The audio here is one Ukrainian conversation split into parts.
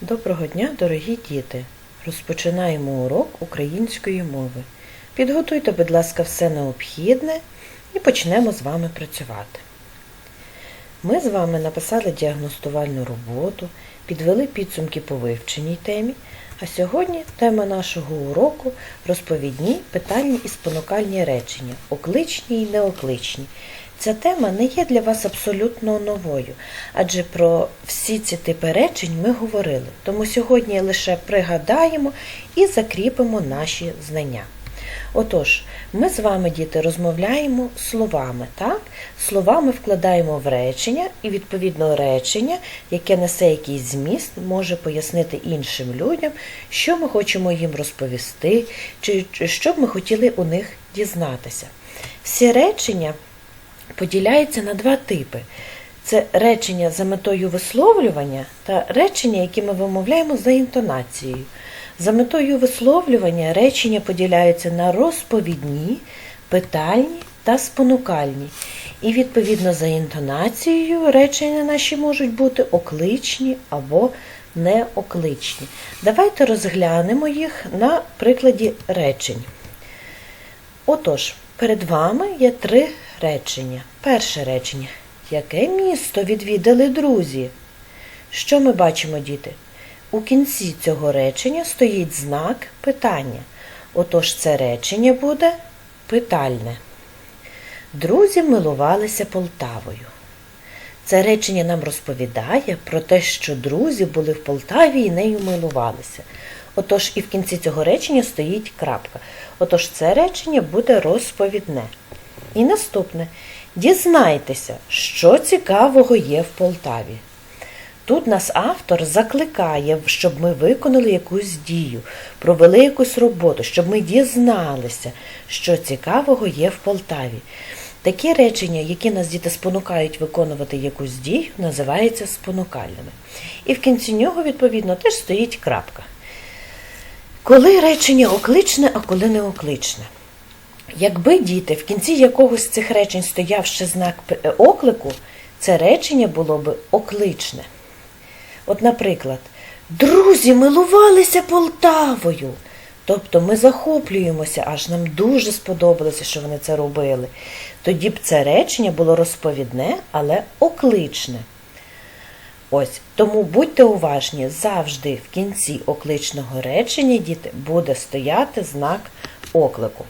Доброго дня, дорогі діти! Розпочинаємо урок української мови. Підготуйте, будь ласка, все необхідне і почнемо з вами працювати. Ми з вами написали діагностувальну роботу, підвели підсумки по вивченій темі, а сьогодні тема нашого уроку розповідні, питальні і спонукальні речення, окличні і неокличні. Ця тема не є для вас абсолютно новою, адже про всі ці типи речень ми говорили. Тому сьогодні лише пригадаємо і закріпимо наші знання. Отож, ми з вами, діти, розмовляємо словами, так? Словами вкладаємо в речення, і відповідно речення, яке несе якийсь зміст, може пояснити іншим людям, що ми хочемо їм розповісти, чи що б ми хотіли у них дізнатися. Всі речення поділяються на два типи. Це речення за метою висловлювання та речення, які ми вимовляємо за інтонацією. За метою висловлювання речення поділяються на розповідні, питальні та спонукальні. І відповідно за інтонацією речення наші можуть бути окличні або неокличні. Давайте розглянемо їх на прикладі речень. Отож, перед вами є три речення. Перше речення. Яке місто відвідали друзі? Що ми бачимо, діти? У кінці цього речення стоїть знак питання. Отож це речення буде питальне. Друзі милувалися Полтавою. Це речення нам розповідає про те, що друзі були в Полтаві і нею милувалися. Отож, і в кінці цього речення стоїть крапка. Отож, це речення буде розповідне. І наступне. Дізнайтеся, що цікавого є в Полтаві. Тут нас автор закликає, щоб ми виконали якусь дію, провели якусь роботу, щоб ми дізналися, що цікавого є в Полтаві. Такі речення, які нас діти спонукають виконувати якусь дію, називаються спонукальними. І в кінці нього, відповідно, теж стоїть крапка. Коли речення окличне, а коли не окличне. Якби діти в кінці якогось з цих речень стояв ще знак оклику, це речення було б окличне. От, наприклад, друзі милувалися Полтавою. Тобто ми захоплюємося, аж нам дуже сподобалося, що вони це робили. Тоді б це речення було розповідне, але окличне. Ось тому будьте уважні, завжди в кінці окличного речення діти буде стояти знак оклику.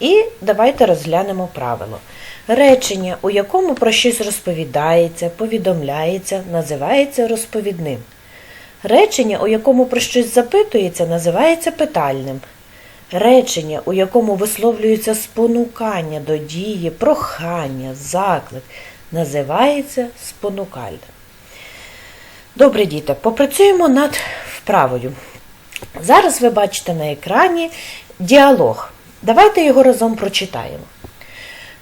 І давайте розглянемо правило. Речення, у якому про щось розповідається, повідомляється, називається розповідним. Речення, у якому про щось запитується, називається питальним. Речення, у якому висловлюється спонукання до дії, прохання, заклик, називається спонукальним. Добре, діти, попрацюємо над вправою. Зараз ви бачите на екрані діалог. Давайте його разом прочитаємо.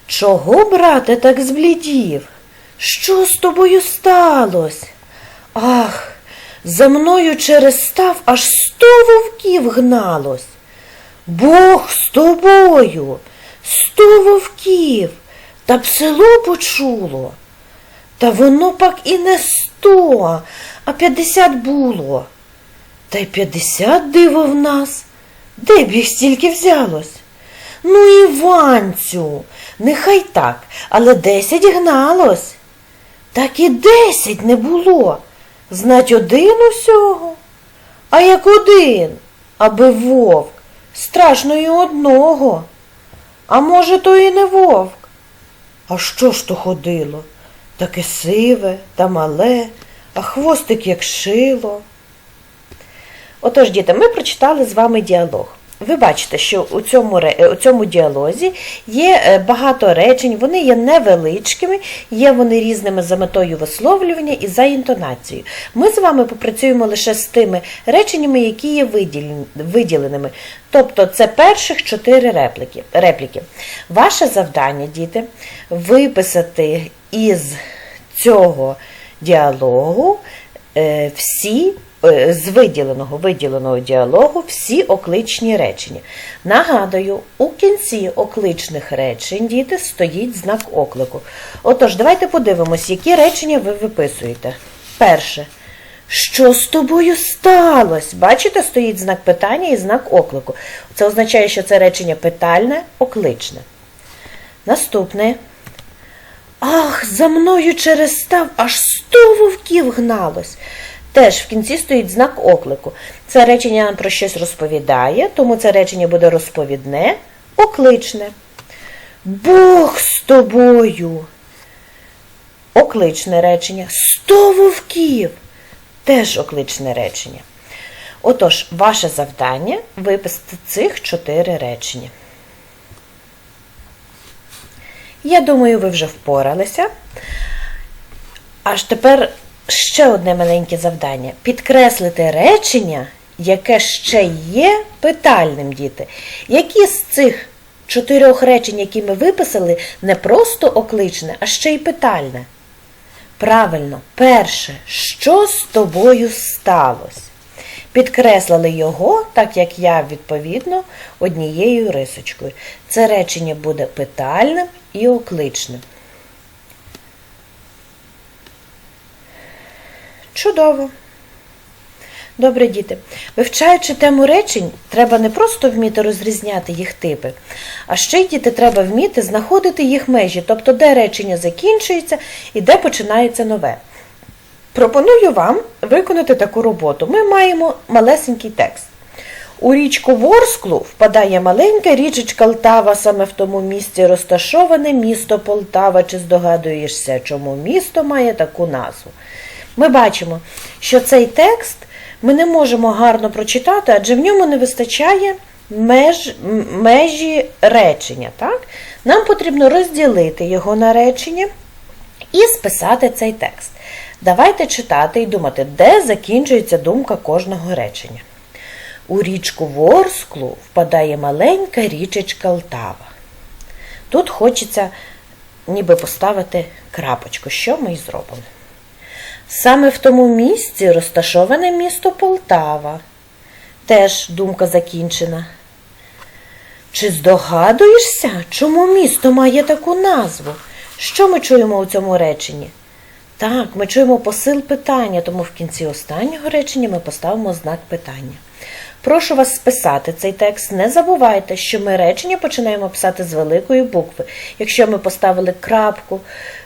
Чого, брате, так зблідів? Що з тобою сталося? Ах, за мною через став аж сто вовків гналось. Бог з тобою, сто вовків, та б село почуло. Та воно пак і не сто, а п'ятдесят було. Та й п'ятдесят диво в нас. Де б їх стільки взялось? Ну, Іванцю, нехай так, але десять гналось. Так і десять не було. Знать один усього. А як один, аби вовк, страшно і одного. А може, то і не вовк. А що ж то ходило? Таке сиве та мале, а хвостик як шило. Отож, діти, ми прочитали з вами діалог. Ви бачите, що у цьому, у цьому діалозі є е, багато речень, вони є невеличкими, є вони різними за метою висловлювання і за інтонацією. Ми з вами попрацюємо лише з тими реченнями, які є виділеними. Тобто це перших чотири репліки. репліки. Ваше завдання, діти, виписати із цього діалогу е, всі е, з виділеного виділеного діалогу всі окличні речення. Нагадую, у кінці окличних речень діти стоїть знак оклику. Отож, давайте подивимось, які речення ви виписуєте. Перше. Що з тобою сталося? Бачите, стоїть знак питання і знак оклику. Це означає, що це речення питальне, окличне. Наступне. Ах, за мною через став аж сто вовків гналось. Теж в кінці стоїть знак оклику. Це речення нам про щось розповідає, тому це речення буде розповідне, окличне. Бог з тобою. Окличне речення. Сто вовків. Теж окличне речення. Отож, ваше завдання виписати цих чотири речення. Я думаю, ви вже впоралися. Аж тепер ще одне маленьке завдання. Підкреслити речення, яке ще є питальним, діти. Які з цих чотирьох речень, які ми виписали, не просто окличне, а ще й питальне? Правильно, перше, що з тобою сталося? Підкреслили його, так як я, відповідно, однією рисочкою. Це речення буде питальним і окличним. Чудово. Добре, діти. Вивчаючи тему речень, треба не просто вміти розрізняти їх типи, а ще й діти треба вміти знаходити їх межі, тобто де речення закінчується і де починається нове. Пропоную вам виконати таку роботу. Ми маємо малесенький текст. У річку Ворсклу впадає маленька річечка Лтава, саме в тому місці розташоване місто Полтава. Чи здогадуєшся, чому місто має таку назву? Ми бачимо, що цей текст ми не можемо гарно прочитати, адже в ньому не вистачає меж, межі речення. Так? Нам потрібно розділити його на речення і списати цей текст. Давайте читати і думати, де закінчується думка кожного речення. У річку Ворсклу впадає маленька річечка Лтава. Тут хочеться ніби поставити крапочку, що ми і зробимо. Саме в тому місці розташоване місто Полтава. Теж думка закінчена. Чи здогадуєшся, чому місто має таку назву? Що ми чуємо у цьому реченні? Так, ми чуємо посил питання, тому в кінці останнього речення ми поставимо знак питання. Прошу вас списати цей текст. Не забувайте, що ми речення починаємо писати з великої букви. Якщо ми поставили крапку,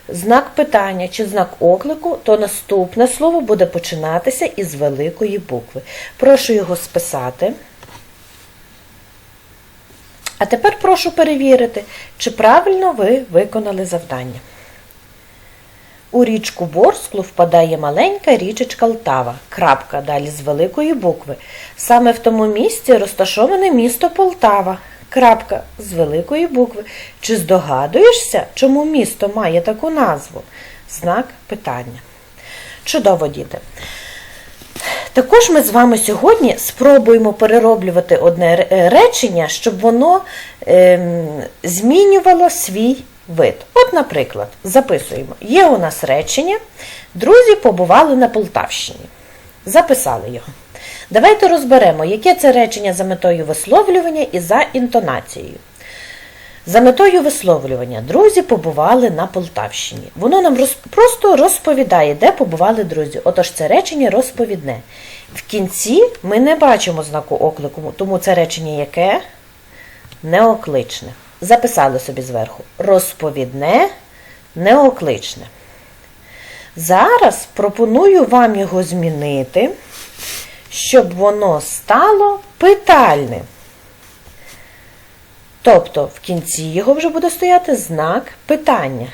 знак питання чи знак оклику, то наступне слово буде починатися із великої букви. Прошу його списати. А тепер прошу перевірити, чи правильно ви виконали завдання. У річку Ворсклу впадає маленька річечка Лтава, крапка далі з великої букви. Саме в тому місці розташоване місто Полтава, крапка з великої букви. Чи здогадуєшся, чому місто має таку назву? Знак питання. Чудово, діти. Також ми з вами сьогодні спробуємо перероблювати одне речення, щоб воно ем, змінювало свій вид. От, наприклад, записуємо. Є у нас речення. Друзі побували на Полтавщині. Записали його. Давайте розберемо, яке це речення за метою висловлювання і за інтонацією. За метою висловлювання друзі побували на Полтавщині. Воно нам роз... просто розповідає, де побували друзі. Отож, це речення розповідне. В кінці ми не бачимо знаку оклику, тому це речення яке? Неокличне. Записали собі зверху. Розповідне, неокличне. Зараз пропоную вам його змінити, щоб воно стало питальним. Тобто в кінці його вже буде стояти знак питання.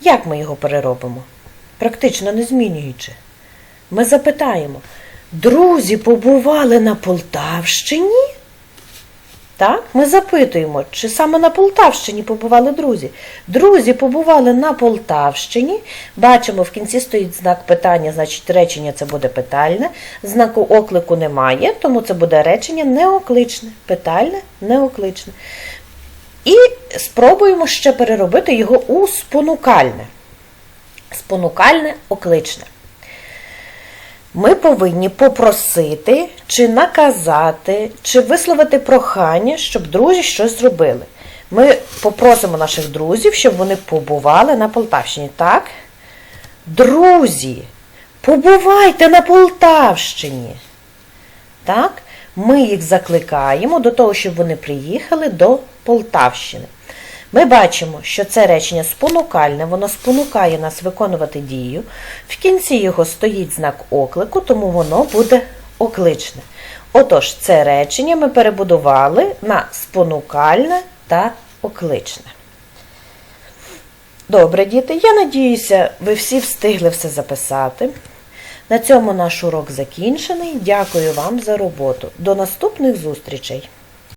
Як ми його переробимо? Практично не змінюючи. Ми запитаємо: друзі побували на Полтавщині? Так, ми запитуємо, чи саме на Полтавщині побували друзі. Друзі побували на Полтавщині. Бачимо, в кінці стоїть знак питання, значить речення це буде питальне. Знаку оклику немає, тому це буде речення неокличне. Питальне, неокличне. І спробуємо ще переробити його у спонукальне. Спонукальне окличне. Ми повинні попросити, чи наказати, чи висловити прохання, щоб друзі щось зробили. Ми попросимо наших друзів, щоб вони побували на Полтавщині. Так? Друзі, Побувайте на Полтавщині. Так, ми їх закликаємо до того, щоб вони приїхали до Полтавщини. Ми бачимо, що це речення спонукальне, воно спонукає нас виконувати дію. В кінці його стоїть знак оклику, тому воно буде окличне. Отож, це речення ми перебудували на спонукальне та окличне. Добре, діти, я надіюся, ви всі встигли все записати. На цьому наш урок закінчений. Дякую вам за роботу. До наступних зустрічей!